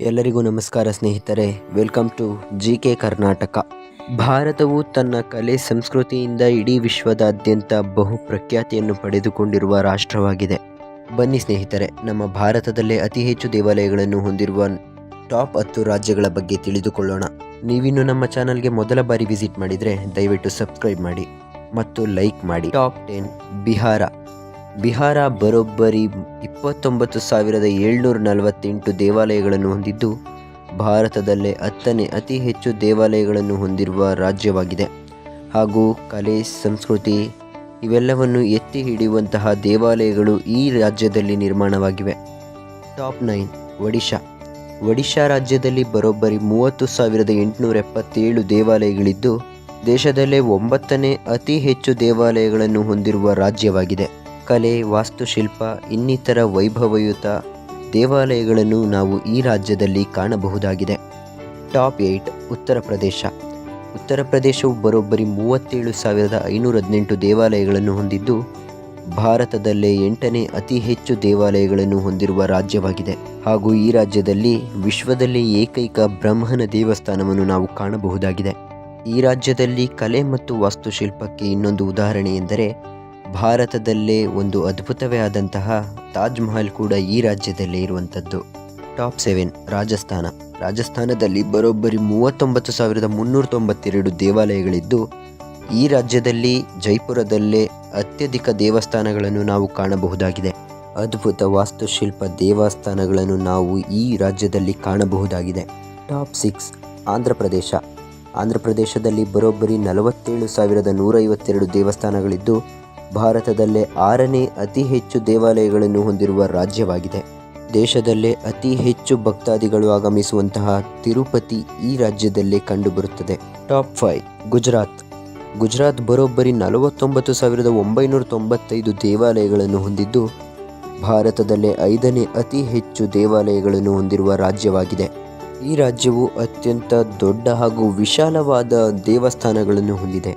ಎಲ್ಲರಿಗೂ ನಮಸ್ಕಾರ ಸ್ನೇಹಿತರೆ. Welcome to G K Karnataka ಭಾರತವು ತನ್ನ ಕಲೆ ಸಂಸ್ಕೃತಿಯಿಂದ ಇಡೀ ವಿಶ್ವದಾದ್ಯಂತ ಬಹು ಪ್ರಖ್ಯಾತಿಯನ್ನು ಪಡೆದುಕೊಂಡಿರುವ ರಾಷ್ಟ್ರವಾಗಿದೆ. ಬನ್ನಿ ಸ್ನೇಹಿತರೆ, ನಮ್ಮ ಭಾರತದಲ್ಲೇ ಅತಿ ಹೆಚ್ಚು ದೇವಾಲಯಗಳನ್ನು ಹೊಂದಿರುವ ಟಾಪ್ ಹತ್ತು ರಾಜ್ಯಗಳ ಬಗ್ಗೆ ತಿಳಿದುಕೊಳ್ಳೋಣ. ನೀವಿನ್ನು ನಮ್ಮ ಚಾನಲ್ಗೆ ಮೊದಲ ಬಾರಿ ವಿಸಿಟ್ ಮಾಡಿದರೆ ದಯವಿಟ್ಟು ಸಬ್ಸ್ಕ್ರೈಬ್ ಮಾಡಿ ಮತ್ತು ಲೈಕ್ ಮಾಡಿ. Top ten Bihar. ಬಿಹಾರ ಬರೋಬ್ಬರಿ ಇಪ್ಪತ್ತೊಂಬತ್ತು ಸಾವಿರದ ಏಳ್ನೂರ ನಲವತ್ತೆಂಟು ದೇವಾಲಯಗಳನ್ನು ಹೊಂದಿದ್ದು, ಭಾರತದಲ್ಲೇ ಹತ್ತನೇ ಅತಿ ಹೆಚ್ಚು ದೇವಾಲಯಗಳನ್ನು ಹೊಂದಿರುವ ರಾಜ್ಯವಾಗಿದೆ. ಹಾಗೂ ಕಲೆ, ಸಂಸ್ಕೃತಿ ಇವೆಲ್ಲವನ್ನು ಎತ್ತಿ ಹಿಡಿಯುವಂತಹ ದೇವಾಲಯಗಳು ಈ ರಾಜ್ಯದಲ್ಲಿ ನಿರ್ಮಾಣವಾಗಿವೆ. Top nine, Odisha. ಒಡಿಶಾ ರಾಜ್ಯದಲ್ಲಿ ಬರೋಬ್ಬರಿ ಮೂವತ್ತು ಸಾವಿರದ ಎಂಟುನೂರ ಎಪ್ಪತ್ತೇಳು ದೇವಾಲಯಗಳಿದ್ದು, ದೇಶದಲ್ಲೇ ಒಂಬತ್ತನೇ ಅತಿ ಹೆಚ್ಚು ದೇವಾಲಯಗಳನ್ನು ಹೊಂದಿರುವ ರಾಜ್ಯವಾಗಿದೆ. ಕಲೆ, ವಾಸ್ತುಶಿಲ್ಪ, ಇನ್ನಿತರ ವೈಭವಯುತ ದೇವಾಲಯಗಳನ್ನು ನಾವು ಈ ರಾಜ್ಯದಲ್ಲಿ ಕಾಣಬಹುದಾಗಿದೆ. Top eight Uttar Pradesh. ಉತ್ತರ ಪ್ರದೇಶವು ಬರೋಬ್ಬರಿ ಮೂವತ್ತೇಳು ಸಾವಿರದ ಐನೂರ ಹದಿನೆಂಟು ದೇವಾಲಯಗಳನ್ನು ಹೊಂದಿದ್ದು, ಭಾರತದಲ್ಲೇ ಎಂಟನೇ ಅತಿ ಹೆಚ್ಚು ದೇವಾಲಯಗಳನ್ನು ಹೊಂದಿರುವ ರಾಜ್ಯವಾಗಿದೆ. ಹಾಗೂ ಈ ರಾಜ್ಯದಲ್ಲಿ ವಿಶ್ವದಲ್ಲಿ ಏಕೈಕ ಬ್ರಹ್ಮನ ದೇವಸ್ಥಾನವನ್ನು ನಾವು ಕಾಣಬಹುದಾಗಿದೆ. ಈ ರಾಜ್ಯದಲ್ಲಿ ಕಲೆ ಮತ್ತು ವಾಸ್ತುಶಿಲ್ಪಕ್ಕೆ ಇನ್ನೊಂದು ಉದಾಹರಣೆ ಎಂದರೆ ಭಾರತದಲ್ಲೇ ಒಂದು ಅದ್ಭುತವೇ ಆದಂತಹ ತಾಜ್ ಮಹಲ್ ಕೂಡ ಈ ರಾಜ್ಯದಲ್ಲೇ ಇರುವಂಥದ್ದು. Top seven Rajasthan. ರಾಜಸ್ಥಾನದಲ್ಲಿ ಬರೋಬ್ಬರಿ ಮೂವತ್ತೊಂಬತ್ತು ಸಾವಿರದ ಮುನ್ನೂರ ತೊಂಬತ್ತೆರಡು ದೇವಾಲಯಗಳಿದ್ದು, ಈ ರಾಜ್ಯದಲ್ಲಿ ಜೈಪುರದಲ್ಲೇ ಅತ್ಯಧಿಕ ದೇವಸ್ಥಾನಗಳನ್ನು ನಾವು ಕಾಣಬಹುದಾಗಿದೆ. ಅದ್ಭುತ ವಾಸ್ತುಶಿಲ್ಪ ದೇವಸ್ಥಾನಗಳನ್ನು ನಾವು ಈ ರಾಜ್ಯದಲ್ಲಿ ಕಾಣಬಹುದಾಗಿದೆ. Top six Andhra Pradesh. ಆಂಧ್ರ ಪ್ರದೇಶದಲ್ಲಿ ಬರೋಬ್ಬರಿ ನಲವತ್ತೇಳು ಸಾವಿರದ ನೂರೈವತ್ತೆರಡು ದೇವಸ್ಥಾನಗಳಿದ್ದು ಭಾರತದಲ್ಲೇ ಆರನೇ ಅತಿ ಹೆಚ್ಚು ದೇವಾಲಯಗಳನ್ನು ಹೊಂದಿರುವ ರಾಜ್ಯವಾಗಿದೆ. ದೇಶದಲ್ಲೇ ಅತಿ ಹೆಚ್ಚು ಭಕ್ತಾದಿಗಳು ಆಗಮಿಸುವಂತಹ ತಿರುಪತಿ ಈ ರಾಜ್ಯದಲ್ಲೇ ಕಂಡುಬರುತ್ತದೆ. Top five, Gujarat. ಗುಜರಾತ್ ಬರೋಬ್ಬರಿ ನಲವತ್ತೊಂಬತ್ತು ಸಾವಿರದ ಒಂಬೈನೂರ ತೊಂಬತ್ತೈದು ದೇವಾಲಯಗಳನ್ನು ಹೊಂದಿದ್ದು, ಭಾರತದಲ್ಲೇ ಐದನೇ ಅತಿ ಹೆಚ್ಚು ದೇವಾಲಯಗಳನ್ನು ಹೊಂದಿರುವ ರಾಜ್ಯವಾಗಿದೆ. ಈ ರಾಜ್ಯವು ಅತ್ಯಂತ ದೊಡ್ಡ ಹಾಗೂ ವಿಶಾಲವಾದ ದೇವಸ್ಥಾನಗಳನ್ನು ಹೊಂದಿದೆ.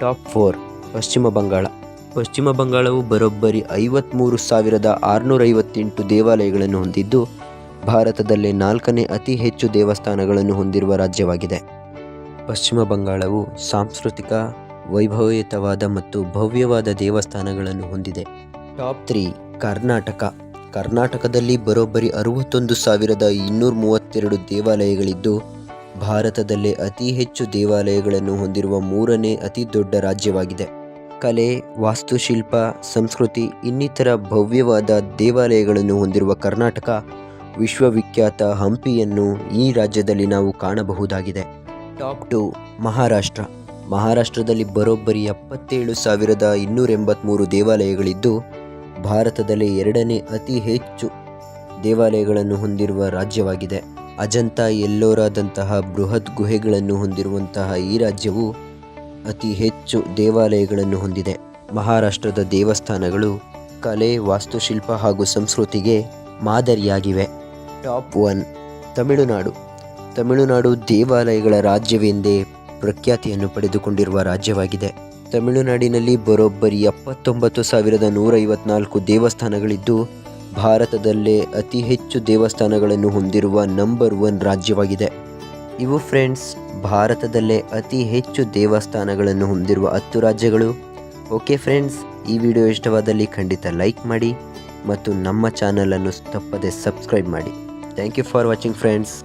ಟಾಪ್ ಫೋರ್, ಪಶ್ಚಿಮ ಬಂಗಾಳ. ಪಶ್ಚಿಮ ಬಂಗಾಳವು ಬರೋಬ್ಬರಿ ಐವತ್ತ್ಮೂರು ಸಾವಿರದ ಆರುನೂರೈವತ್ತೆಂಟು ದೇವಾಲಯಗಳನ್ನು ಹೊಂದಿದ್ದು, ಭಾರತದಲ್ಲೇ ನಾಲ್ಕನೇ ಅತಿ ಹೆಚ್ಚು ದೇವಸ್ಥಾನಗಳನ್ನು ಹೊಂದಿರುವ ರಾಜ್ಯವಾಗಿದೆ. ಪಶ್ಚಿಮ ಬಂಗಾಳವು ಸಾಂಸ್ಕೃತಿಕ, ವೈಭವಯುತವಾದ ಮತ್ತು ಭವ್ಯವಾದ ದೇವಸ್ಥಾನಗಳನ್ನು ಹೊಂದಿದೆ. Top three Karnataka. ಕರ್ನಾಟಕದಲ್ಲಿ ಬರೋಬ್ಬರಿ ಅರವತ್ತೊಂದು ಸಾವಿರದ ಇನ್ನೂರ ಮೂವತ್ತೆರಡು ದೇವಾಲಯಗಳಿದ್ದು, ಭಾರತದಲ್ಲೇ ಅತಿ ಹೆಚ್ಚು ದೇವಾಲಯಗಳನ್ನು ಹೊಂದಿರುವ ಮೂರನೇ ಅತಿ ದೊಡ್ಡ ರಾಜ್ಯವಾಗಿದೆ. ಕಲೆ, ವಾಸ್ತುಶಿಲ್ಪ, ಸಂಸ್ಕೃತಿ, ಇನ್ನಿತರ ಭವ್ಯವಾದ ದೇವಾಲಯಗಳನ್ನು ಹೊಂದಿರುವ ಕರ್ನಾಟಕ ವಿಶ್ವವಿಖ್ಯಾತ ಹಂಪಿಯನ್ನು ಈ ರಾಜ್ಯದಲ್ಲಿ ನಾವು ಕಾಣಬಹುದಾಗಿದೆ. Top two Maharashtra. ಮಹಾರಾಷ್ಟ್ರದಲ್ಲಿ ಬರೋಬ್ಬರಿ ಎಪ್ಪತ್ತೇಳು ಸಾವಿರದ ಇನ್ನೂರ ಎಂಬತ್ತ್ಮೂರು ದೇವಾಲಯಗಳಿದ್ದು, ಭಾರತದಲ್ಲಿ ಎರಡನೇ ಅತಿ ಹೆಚ್ಚು ದೇವಾಲಯಗಳನ್ನು ಹೊಂದಿರುವ ರಾಜ್ಯವಾಗಿದೆ. ಅಜಂತ ಎಲ್ಲೋರಾದಂತಹ ಬೃಹತ್ ಗುಹೆಗಳನ್ನು ಹೊಂದಿರುವಂತಹ ಈ ರಾಜ್ಯವು ಅತಿ ಹೆಚ್ಚು ದೇವಾಲಯಗಳನ್ನು ಹೊಂದಿದೆ. ಮಹಾರಾಷ್ಟ್ರದ ದೇವಸ್ಥಾನಗಳು ಕಲೆ, ವಾಸ್ತುಶಿಲ್ಪ ಹಾಗೂ ಸಂಸ್ಕೃತಿಗೆ ಮಾದರಿಯಾಗಿವೆ. Top one, Tamil Nadu. Tamil Nadu ದೇವಾಲಯಗಳ ರಾಜ್ಯವೆಂದೇ ಪ್ರಖ್ಯಾತಿಯನ್ನು ಪಡೆದುಕೊಂಡಿರುವ ರಾಜ್ಯವಾಗಿದೆ. ತಮಿಳುನಾಡಿನಲ್ಲಿ ಬರೋಬ್ಬರಿ ಎಪ್ಪತ್ತೊಂಬತ್ತು ಸಾವಿರದ ನೂರ ಐವತ್ನಾಲ್ಕು ದೇವಸ್ಥಾನಗಳಿದ್ದು, ಭಾರತದಲ್ಲೇ ಅತಿ ಹೆಚ್ಚು ದೇವಸ್ಥಾನಗಳನ್ನು ಹೊಂದಿರುವ ನಂಬರ್ ಒನ್ ರಾಜ್ಯವಾಗಿದೆ. ಇವು ಫ್ರೆಂಡ್ಸ್ ಭಾರತದಲ್ಲೇ ಅತಿ ಹೆಚ್ಚು ದೇವಸ್ಥಾನಗಳನ್ನು ಹೊಂದಿರುವ ಹತ್ತು ರಾಜ್ಯಗಳು. ಓಕೆ ಫ್ರೆಂಡ್ಸ್ ಈ ವಿಡಿಯೋ ಇಷ್ಟವಾದಲ್ಲಿ ಖಂಡಿತ ಲೈಕ್ ಮಾಡಿ ಮತ್ತು ನಮ್ಮ ಚಾನಲನ್ನು ತಪ್ಪದೆ ಸಬ್ಸ್ಕ್ರೈಬ್ ಮಾಡಿ. Thank you for watching friends